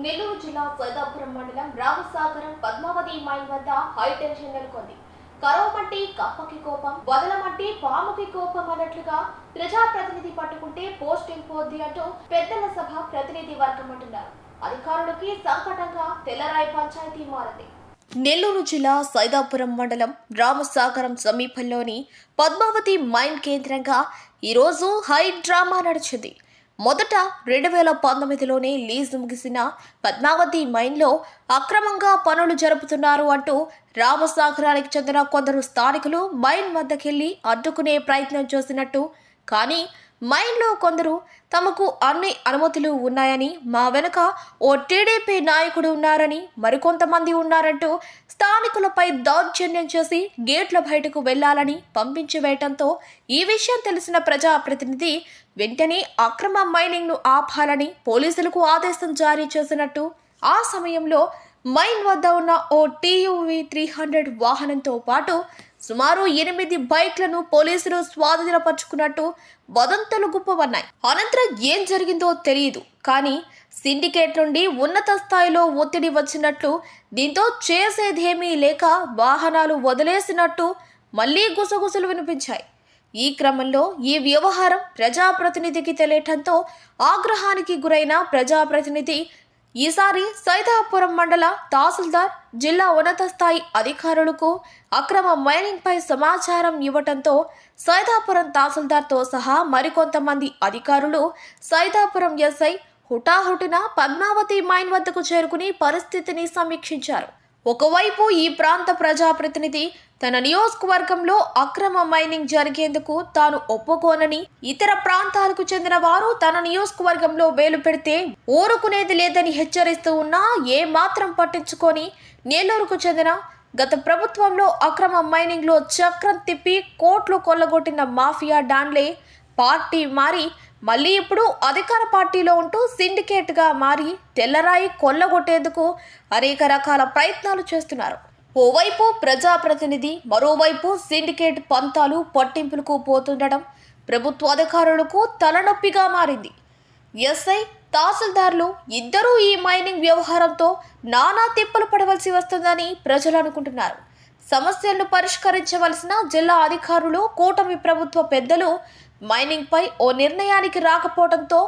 నెల్లూరు జిల్లా సైదాపురం మండలం రామసాగరం పద్మావతి మైన్ వద్ద హైటెన్షన్ నెలకొంది. కరవమంటి కప్పకి కోపం వదలమంటి పాముకి కోపం అన్నట్లుగా ప్రజాప్రతినిధి పట్టుకుంటే పోస్టింగ్ పోద్ది అంటూ పెద్దల సభ ప్రతినిధి వర్గం అంటున్నారు. అధికారులకి సంకటంగా తెల్లరాయి పంచాయతీ మారింది. నెల్లూరు జిల్లా సైదాపురం మండలం రామసాగరం సమీపంలోని పద్మావతి మైన్ కేంద్రంగా ఈరోజు హై డ్రామా నడిచింది. మొదట రెండు వేల పంతొమ్మిదిలోనే లీజు ముగిసిన పద్మావతి మైన్లో అక్రమంగా పనులు జరుపుతున్నారు అంటూ రామసాగరానికి చెందిన కొందరు స్థానికులు మైన్ వద్దకెళ్ళి అడ్డుకునే ప్రయత్నం చేసినట్టు. కానీ మైండ్లో కొందరు తమకు అన్ని అనుమతులు ఉన్నాయని మా వెనుక ఓ టీడీపీ నాయకుడు ఉన్నారని మరికొంతమంది ఉన్నారంటూ స్థానికులపై దౌర్జన్యం చేసి గేట్ల బయటకు వెళ్ళాలని పంపించి వేయటంతో ఈ విషయం తెలిసిన ప్రజాప్రతినిధి వెంటనే అక్రమ మైనింగ్ను ఆపాలని పోలీసులకు ఆదేశం జారీ చేసినట్టు ఆ సమయంలో మైన్ వద్ద ఉన్న ఓ టీయూవీ త్రీ హండ్రెడ్ వాహనంతో పాటు సుమారు ఎనిమిది బైక్లను పోలీసులు స్వాధీనపరుచుకున్నట్టు వదంతులు గుప్పవన్నాయి అనంతరం ఏం జరిగిందో తెలియదు కానీ సిండికేట్ నుండి ఉన్నత స్థాయిలో ఒత్తిడి వచ్చినట్లు దీంతో చేసేదేమీ లేక వాహనాలు వదిలేసినట్టు మళ్ళీ గుసగుసలు వినిపించాయి. ఈ క్రమంలో ఈ వ్యవహారం ప్రజాప్రతినిధికి తెలియటంతో ఆగ్రహానికి గురైన ప్రజాప్రతినిధి ఈసారి సైదాపురం మండల తహసీల్దార్ జిల్లా ఉన్నత స్థాయి అధికారులకు అక్రమ మైనింగ్ పై సమాచారం ఇవ్వటంతో సైదాపురం తహసీల్దార్తో సహా మరికొంతమంది అధికారులు సైదాపురం ఎస్ఐ హుటాహుటిన పద్మావతి మైన్ వద్దకు చేరుకుని పరిస్థితిని సమీక్షించారు. ఒకవైపు ఈ ప్రాంత ప్రజాప్రతినిధి తన నియోజకవర్గంలో అక్రమ మైనింగ్ జరిగేందుకు తాను ఒప్పుకోనని ఇతర ప్రాంతాలకు చెందిన వారు తన నియోజకవర్గంలో వేలు పెడితే ఊరుకునేది లేదని హెచ్చరిస్తూ ఉన్నా ఏ మాత్రం పట్టించుకొని నెల్లూరుకు చెందిన గత ప్రభుత్వంలో అక్రమ మైనింగ్లో చక్రం తిప్పి కోట్లు కొల్లగొట్టిన మాఫియా డాన్లే పార్టీ మారి మళ్ళీ ఇప్పుడు అధికార పార్టీలో ఉంటూ సిండికేట్గా మారి తెల్లరాయి కొల్లగొట్టేందుకు అనేక రకాల ప్రయత్నాలు చేస్తున్నారు. ఓవైపు ప్రజాప్రతినిధి మరోవైపు సిండికేట్ పంతాలు పట్టింపులకు పోతుండడం ప్రభుత్వ అధికారులకు తలనొప్పిగా మారింది. ఎస్ఐ తహసీల్దార్లు ఇద్దరూ ఈ మైనింగ్ వ్యవహారంతో నానా తిప్పలు పడవలసి వస్తుందని ప్రజలు అనుకుంటున్నారు. సమస్యలను పరిష్కరించవలసిన జిల్లా అధికారులు కూటమి ప్రభుత్వ పెద్దలు మైనింగ్పై ఓ నిర్ణయానికి రాకపోవడంతో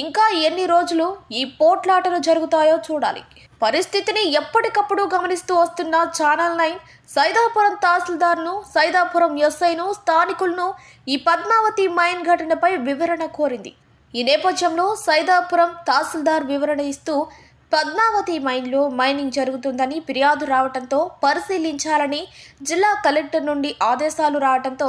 ఇంకా ఎన్ని రోజులు ఈ పోట్లాటలు జరుగుతాయో చూడాలి. పరిస్థితిని ఎప్పటికప్పుడు గమనిస్తూ వస్తున్న ఛానల్ నైన్ సైదాపురం తహసీల్దార్ను సైదాపురం ఎస్ఐను స్థానికులను ఈ పద్మావతి మైన్ ఘటనపై వివరణ కోరింది. ఈ నేపథ్యంలో సైదాపురం తహసీల్దార్ వివరణ ఇస్తూ పద్మావతి మైన్లో మైనింగ్ జరుగుతుందని ఫిర్యాదు రావడంతో పరిశీలించాలని జిల్లా కలెక్టర్ నుండి ఆదేశాలు రావడంతో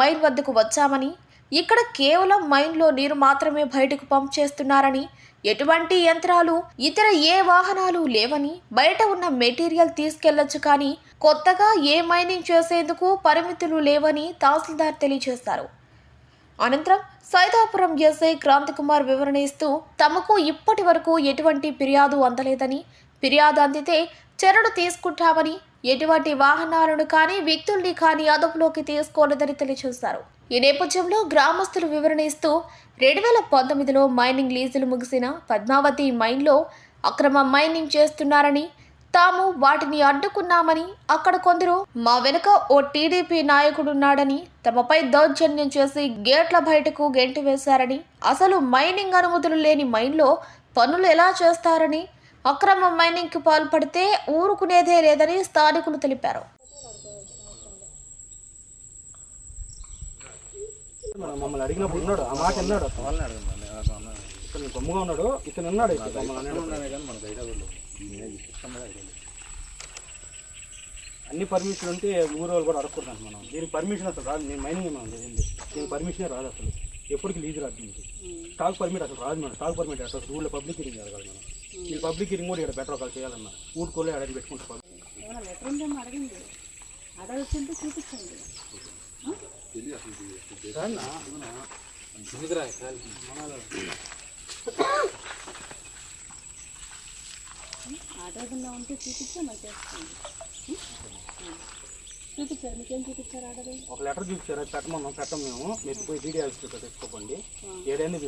మైన్ వద్దకు వచ్చామని ఇక్కడ కేవలం మైన్లో నీరు మాత్రమే బయటకు పంప్ చేస్తున్నారని ఎటువంటి యంత్రాలు ఇతర ఏ వాహనాలు లేవని బయట ఉన్న మెటీరియల్ తీసుకెళ్ళొచ్చు కానీ కొత్తగా ఏ మైనింగ్ చేసేందుకు పరిమితులు లేవని తహసీల్దార్ తెలియజేశారు. అనంతరం సైదాపురం ఎస్ఐ క్రాంతికుమార్ వివరణ ఇస్తూ తమకు ఇప్పటి వరకు ఎటువంటి ఫిర్యాదు అందలేదని ఫిర్యాదు అందితే చర్యలు తీసుకుంటామని ఎటువంటి వాహనాలను కానీ వ్యక్తుల్ని కానీ అదుపులోకి తీసుకోలేదని తెలియజేశారు. ఈ నేపథ్యంలో గ్రామస్తులు వివరణ ఇస్తూ రెండు వేల పంతొమ్మిదిలో మైనింగ్ లీజులు ముగిసిన పద్మావతి మైన్లో అక్రమ మైనింగ్ చేస్తున్నారని తాము వాటిని అడ్డుకున్నామని అక్కడ కొందరు మా వెనుక ఓ టీడీపీ నాయకుడున్నాడని తమపై దౌర్జన్యం చేసి గేట్ల బయటకు గెంటి వేశారని అసలు మైనింగ్ అనుమతులు లేని మైన్లో పనులు ఎలా చేస్తారని అక్రమ మైనింగ్కి పాల్పడితే ఊరుకునేదే లేదని స్థానికులు తెలిపారు. మమ్మల్ని అడిగినప్పుడు ఉన్నాడు. ఆ మాట అన్నాడు అతను. ఇతను గమ్ముగా ఉన్నాడు. ఇతను ఉన్నాడు ఇక్కడ. అన్ని పర్మిషన్ ఉంటే ఊరు వాళ్ళు కూడా అడగకూడదు మనం. దీనికి పర్మిషన్ అసలు రాదు. నేను మైనింగ్ మనం చేయండి దీనికి పర్మిషనే రాదు అసలు. ఎప్పటికి లీజు రాదు దీనికి. స్టాక్ పర్మిట్ అసలు రాదు మనం. స్టాక్ పర్మిట్ అసలు ఊళ్ళో పబ్లిక్ ఇరింగ్ జరగాలి మనం. ఈ పబ్లిక్ ఇరింగ్ కూడా ఇక్కడ బెటర్ ఒకళ్ళు చేయాలన్నా. ఊరుకోలే అడిగి పెట్టుకుంటారు లెటర్ ఉందేమో అడగండి. అడగచ్చింటే చూపించండి. ఆడకుండా ఉంటే చూపించా మరి చేస్తుంది చూపించారు మీకేం చూపించారు ఆడది ఒక లెటర్ చూపించారు పెట్టమన్నాం పెట్టం మేము. మీరు పోయి డీడీ ఆఫీస్లో తెచ్చుకోకండి. ఏదైనా